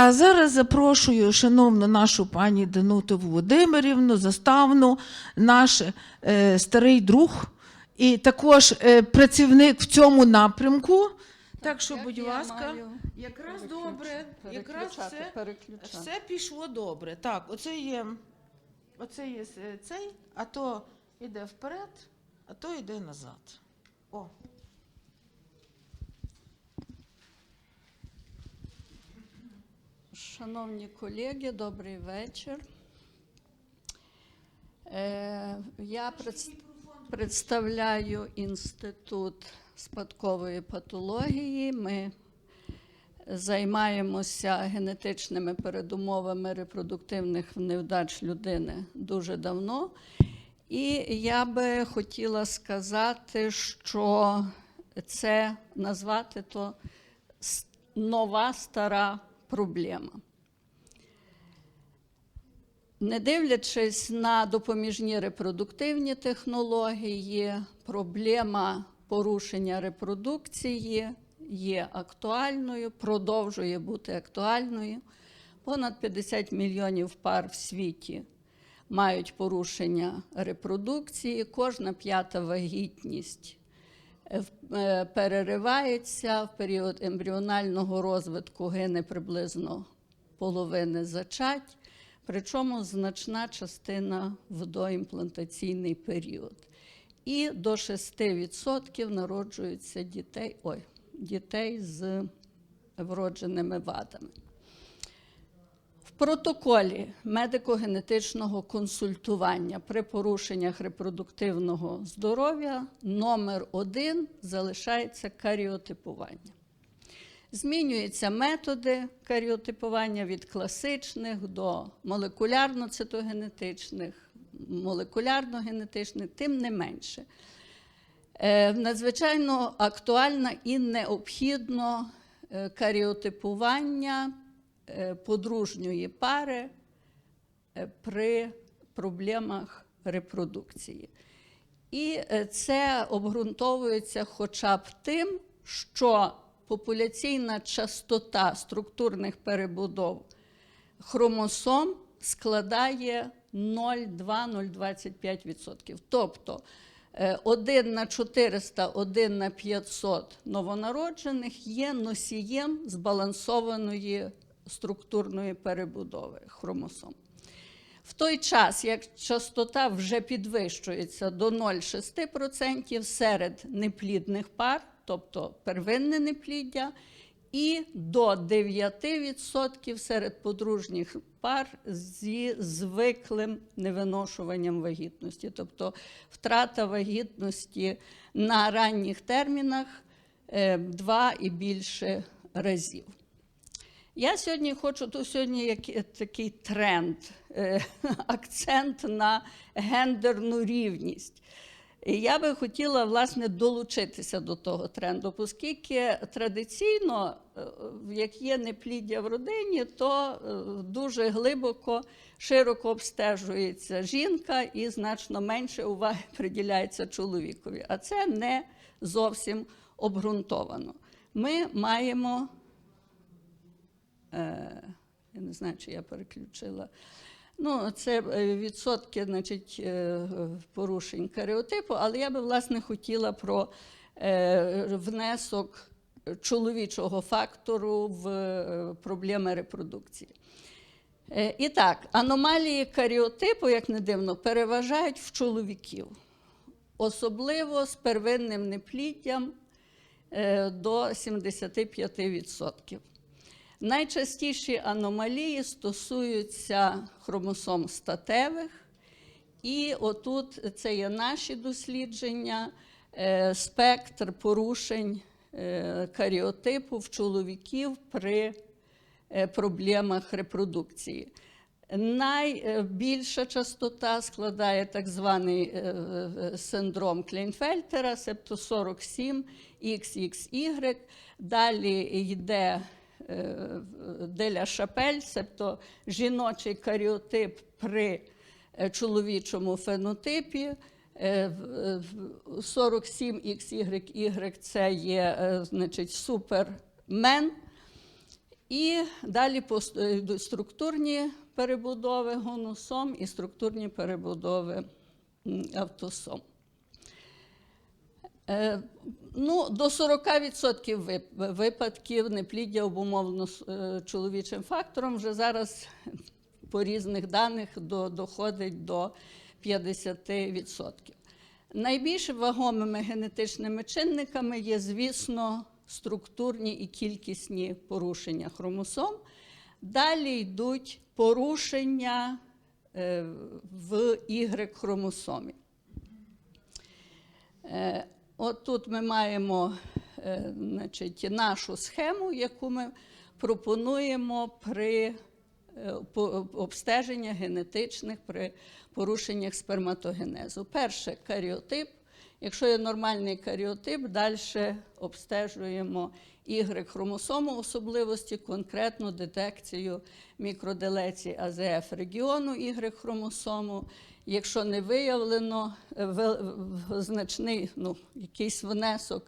А зараз запрошую шановну нашу пані Дануту Володимирівну, заставну, наш е, старий друг і також е, працівник в цьому напрямку. Так що, Як будь я ласка, маю якраз переключ- добре, якраз переключати, все, переключати. все пішло добре. Так, оце є, оце є цей, а то йде вперед, а то йде назад. О. Шановні колеги, добрий вечір. Е, Я представляю інститут спадкової патології. Ми займаємося генетичними передумовами репродуктивних невдач людини дуже давно. І я би хотіла сказати, що це назвати то нова стара проблема. Не дивлячись на допоміжні репродуктивні технології, проблема порушення репродукції є актуальною, продовжує бути актуальною. Понад 50 мільйонів пар в світі мають порушення репродукції, кожна п'ята вагітність е, е, переривається в період ембріонального розвитку гине приблизно половини зачать, причому значна частина в доімплантаційний період. І до 6% народжуються дітей, ой, дітей з вродженими вадами. В протоколі медико-генетичного консультування при порушеннях репродуктивного здоров'я номер один залишається каріотипування. Змінюються методи каріотипування від класичних до молекулярно-цитогенетичних, молекулярно-генетичних, тим не менше. Е, Надзвичайно актуально і необхідно е, каріотипування е, подружньої пари при проблемах репродукції. І це обґрунтовується хоча б тим, що популяційна частота структурних перебудов хромосом складає 0,2-0,25%. Тобто е, 1 на 400, 1 на 500 новонароджених є носієм збалансованої структурної перебудови хромосом. В той час, як частота вже підвищується до 0,6% серед неплідних пар, тобто первинне непліддя, і до 9% серед подружніх пар зі звиклим невиношуванням вагітності, тобто втрата вагітності на ранніх термінах е, два і більше разів. Я сьогодні хочу, то сьогодні як е, такий тренд, е, акцент на гендерну рівність. І я би хотіла власне долучитися до того тренду, оскільки традиційно, е, як є непліддя в родині, то е, дуже глибоко, широко обстежується жінка і значно менше уваги приділяється чоловікові. А це не зовсім обґрунтовано. Ми маємо Е, я не знаю, чи я переключила. Ну, це е, відсотки значить, е, порушень каріотипу, але я би власне хотіла про е, внесок чоловічого фактору в проблеми репродукції. І так, аномалії каріотипу, як не дивно, переважають в чоловіків, особливо з первинним непліддям до 75%. Найчастіші аномалії стосуються хромосом статевих, і отут це є наші дослідження, е, спектр порушень е, каріотипу в чоловіків при е, проблемах репродукції. Найбільша частота складає так званий синдром Клейнфельтера, себто 47 XXY. Далі йде Деля Шапель, себто жіночий каріотип при е, чоловічому фенотипі. Е, в- в- 47 XYY це є е, значить, супермен. І далі е, структурні перебудови гоносом і структурні перебудови автосом. Ну, до 40% випадків непліддя обумовлено е, чоловічим фактором. Вже зараз по різних даних до, доходить до 50%. Найбільш вагомими генетичними чинниками є, звісно, структурні і кількісні порушення хромосом. Далі йдуть порушення е, в Y-хромосомі. Е, От тут ми маємо е, значить, нашу схему, яку ми пропонуємо при е, обстеженні генетичних при порушеннях сперматогенезу. Перше каріотип. Якщо є нормальний каріотип, далі обстежуємо Y-хромосому особливості, конкретну детекцію мікроделеції АЗФ регіону Y-хромосому. Якщо не виявлено е, значний ну, якийсь внесок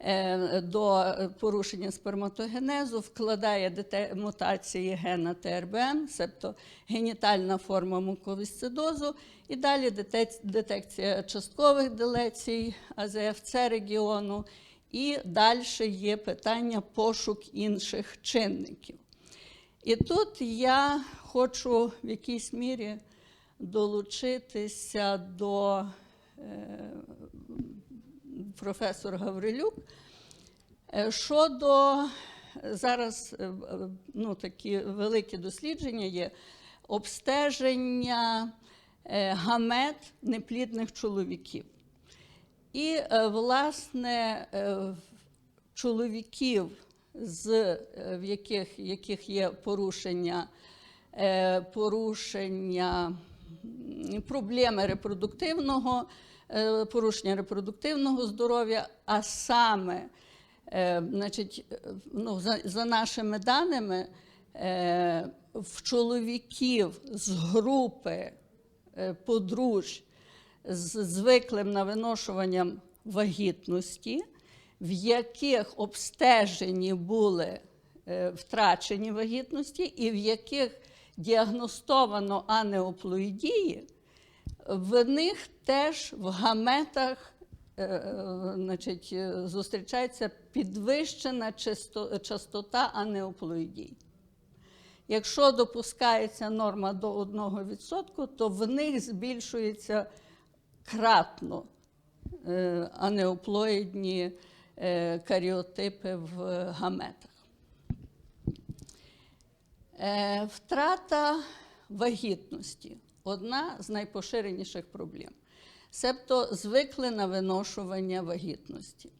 е, до порушення сперматогенезу, вкладає мутації гена ТРБМ, себто генітальна форма муковісцидозу, і далі детекція часткових делецій АЗФЦ регіону, і далі є питання пошук інших чинників. І тут я хочу в якійсь мірі долучитися до е, професора Гаврилюк. Е, Щодо зараз е, е, ну, такі великі дослідження є обстеження гамет неплідних чоловіків. І, власне, чоловіків, з, в яких, яких є порушення, порушення проблеми репродуктивного, е, порушення репродуктивного здоров'я, а саме, е, значить, е, ну, за, за нашими даними, в чоловіків з групи подружжя з звиклим на виношуванням вагітності, в яких обстежені були втрачені вагітності, і в яких діагностовано анеоплоїдії, в них теж в гаметах е, значить, е, зустрічається підвищена частота анеоплоїдій. Якщо допускається норма до 1%, то в них збільшується кратно е, анеоплоїдні каріотипи в гаметах. Е, Втрата вагітності одна з найпоширеніших проблем. Себто звикли на виношування вагітності.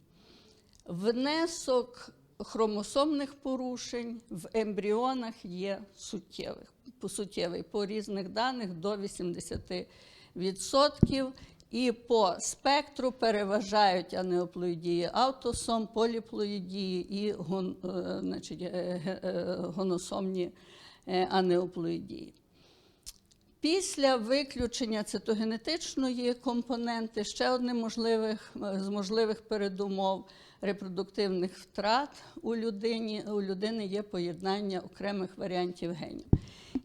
Внесок хромосомних порушень в ембріонах є суттєвих, суттєвий по різних даних до 80%. І по спектру переважають анеоплоїдії автосом, поліплоїдії і гон, е, значить, е, е, гоносомні анеоплоїдії. Після виключення цитогенетичної компоненти ще одним можливих, з можливих передумов репродуктивних втрат у людині, у людини є поєднання окремих варіантів генів.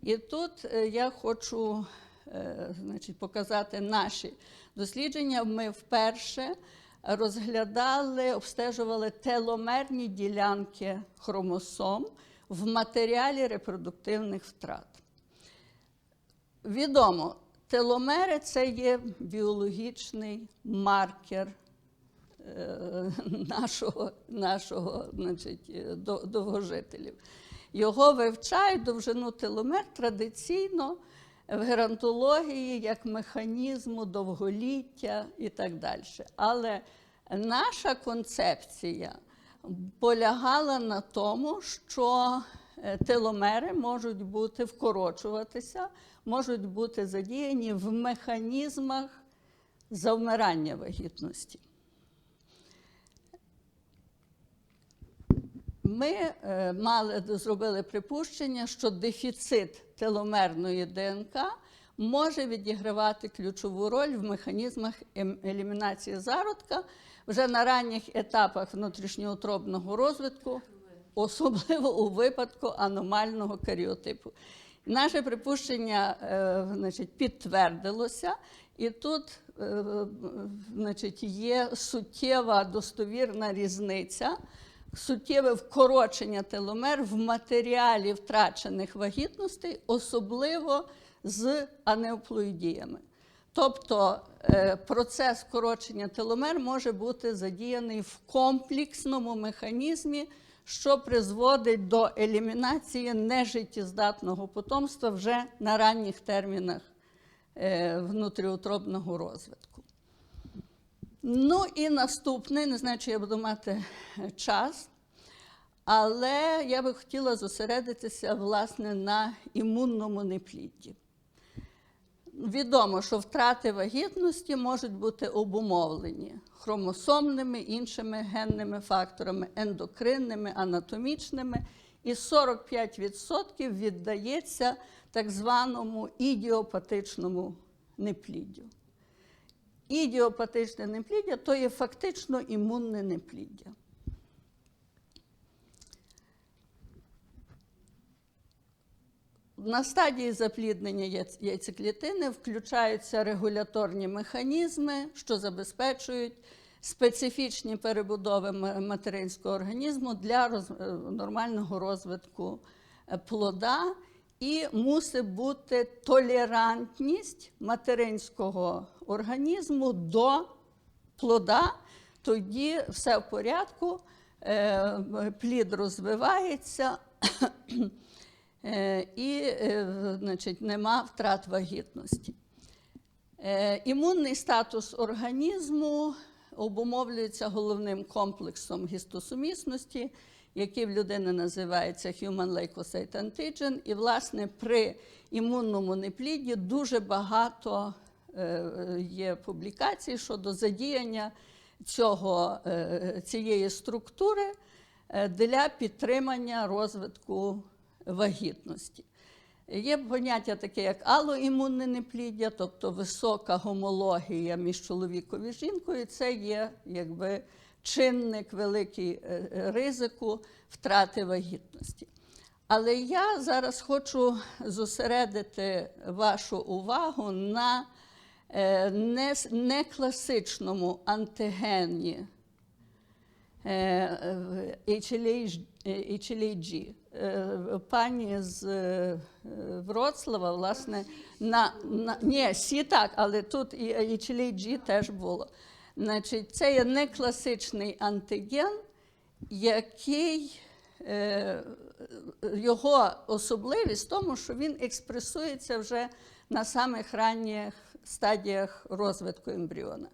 І тут я хочу значить, показати наші дослідження. Ми вперше розглядали, обстежували теломерні ділянки хромосом в матеріалі репродуктивних втрат. Відомо, теломери це є біологічний маркер е, нашого, нашого значить, е, довгожителів. Його вивчають довжину теломер традиційно в геронтології як механізму довголіття і так далі. Але наша концепція полягала на тому, що е, теломери можуть бути вкорочуватися, можуть бути задіяні в механізмах завмирання вагітності. Ми е, мали зробили припущення, що дефіцит теломерної ДНК може відігравати ключову роль в механізмах ем- елімінації зародка вже на ранніх етапах внутрішньоутробного розвитку. особливо у випадку аномального каріотипу. Наше припущення е, значить, підтвердилося, і тут е, значить, є суттєва достовірна різниця, суттєве вкорочення теломер в матеріалі втрачених вагітностей, особливо з анеуплоїдіями. Тобто е, процес скорочення теломер може бути задіяний в комплексному механізмі, що призводить до елімінації нежиттєздатного потомства вже на ранніх термінах е, внутріутробного розвитку. Ну і наступний, не знаю, чи я буду мати е, час, але я би хотіла зосередитися власне на імунному неплідді. Відомо, що втрати вагітності можуть бути обумовлені хромосомними, іншими генними факторами, ендокринними, анатомічними, і 45% віддається так званому ідіопатичному непліддю. Ідіопатичне непліддя то є фактично імунне непліддя. На стадії запліднення яйцеклітини включаються регуляторні механізми, що забезпечують специфічні перебудови материнського організму для е, нормального розвитку е, плода, і мусить бути толерантність материнського організму до плода, тоді все в порядку, е, плід розвивається. Е, і е, значить, нема втрат вагітності. Імунний статус організму обумовлюється головним комплексом гістосумісності, який в людини називається Human Leukocyte Antigen. І, власне, при імунному неплідді дуже багато е, є публікацій щодо задіяння цього, е, цієї структури е, для підтримання розвитку вагітності. Є поняття таке, як алоімунне непліддя, тобто висока гомологія між чоловіком і жінкою. Це є якби чинник великий е, е, ризику втрати вагітності. Але я зараз хочу зосередити вашу увагу на е, не, антигені е. Е, Пані з Вроцлава, власне, на, на ні, всі так, але тут і HLA-G теж було. Значить, це є не класичний антиген, який е, його особливість в тому, що він експресується вже на самих ранніх стадіях розвитку ембріона,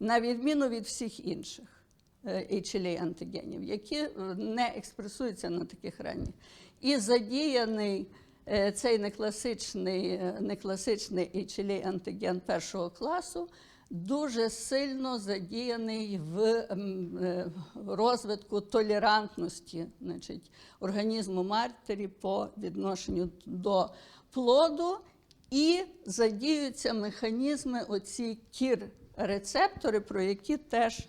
на відміну від всіх інших е, HLA-антигенів, які е, не експресуються на таких ранніх. І задіяний е, цей некласичний, некласичний HLA-антиген першого класу дуже сильно задіяний в е, розвитку толерантності значить, організму матері по відношенню до плоду, і задіються механізми оці кір-рецептори, про які теж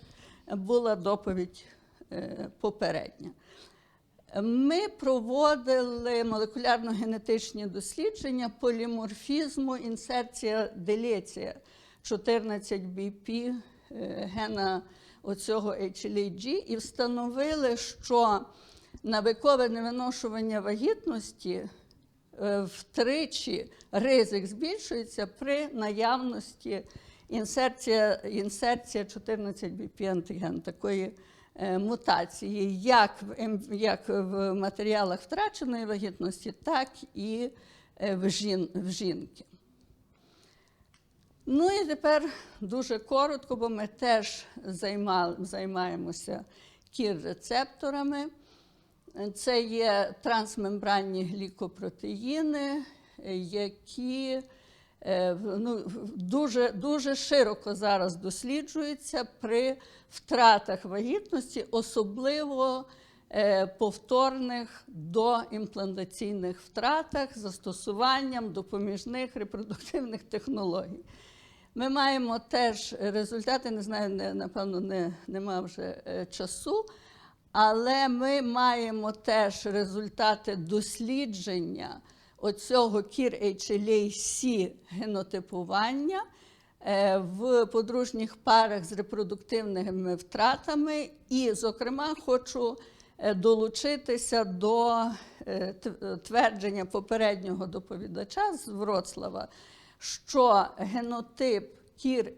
була доповідь е, попередня. Ми проводили молекулярно-генетичні дослідження поліморфізму інсерція делеція 14 BP е, гена оцього HLA-G і встановили, що навикове невиношування вагітності е, втричі ризик збільшується при наявності інсерція, інсерція 14 BP антиген такої е, мутації, як в, ем- як в матеріалах втраченої вагітності, так і в, жін, в жінки. Ну і тепер дуже коротко, бо ми теж займа, займаємося кір-рецепторами. Це є трансмембранні глікопротеїни, які е, ну, дуже, дуже широко зараз досліджуються при втратах вагітності, особливо е, повторних доімплантаційних втратах застосуванням допоміжних репродуктивних технологій. Ми маємо теж результати, не знаю, не, напевно, не, нема вже е, часу, Але ми маємо теж результати дослідження оцього кір HLA-C генотипування е, в подружніх парах з репродуктивними втратами. І, зокрема, хочу е, долучитися до твердження попереднього доповідача з Вроцлава, що генотип кір,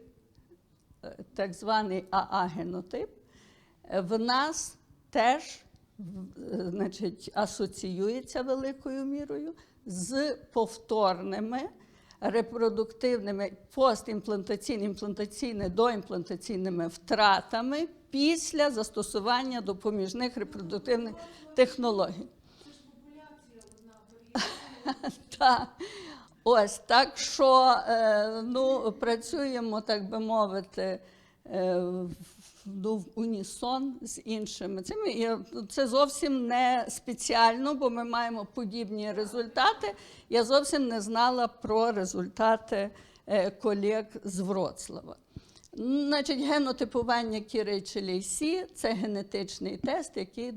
е, так званий АА-генотип, е, в нас теж е, значить, асоціюється великою мірою з повторними репродуктивними постімплантаційними, імплантаційними, доімплантаційними втратами після застосування допоміжних репродуктивних технологій. Це ж популяція Так. Ось так що е, ну, працюємо, так би мовити, е, ну, в унісон з іншими. І це зовсім не спеціально, бо ми маємо подібні результати. Я зовсім не знала про результати е, колег з Вроцлава. Значить, генотипування кірейчелій Сі це генетичний тест, який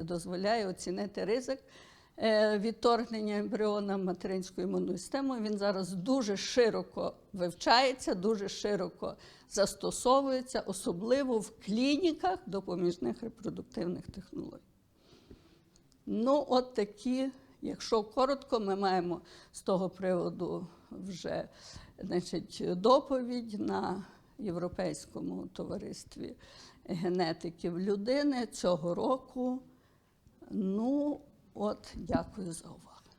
дозволяє оцінити ризик відторгнення ембріона материнською імунною системою. Він зараз дуже широко вивчається, дуже широко застосовується, особливо в клініках допоміжних репродуктивних технологій. Ну, от такі, якщо коротко, ми маємо з того приводу вже значить, доповідь на Європейському товаристві генетиків людини цього року. Ну, от, дякую за увагу.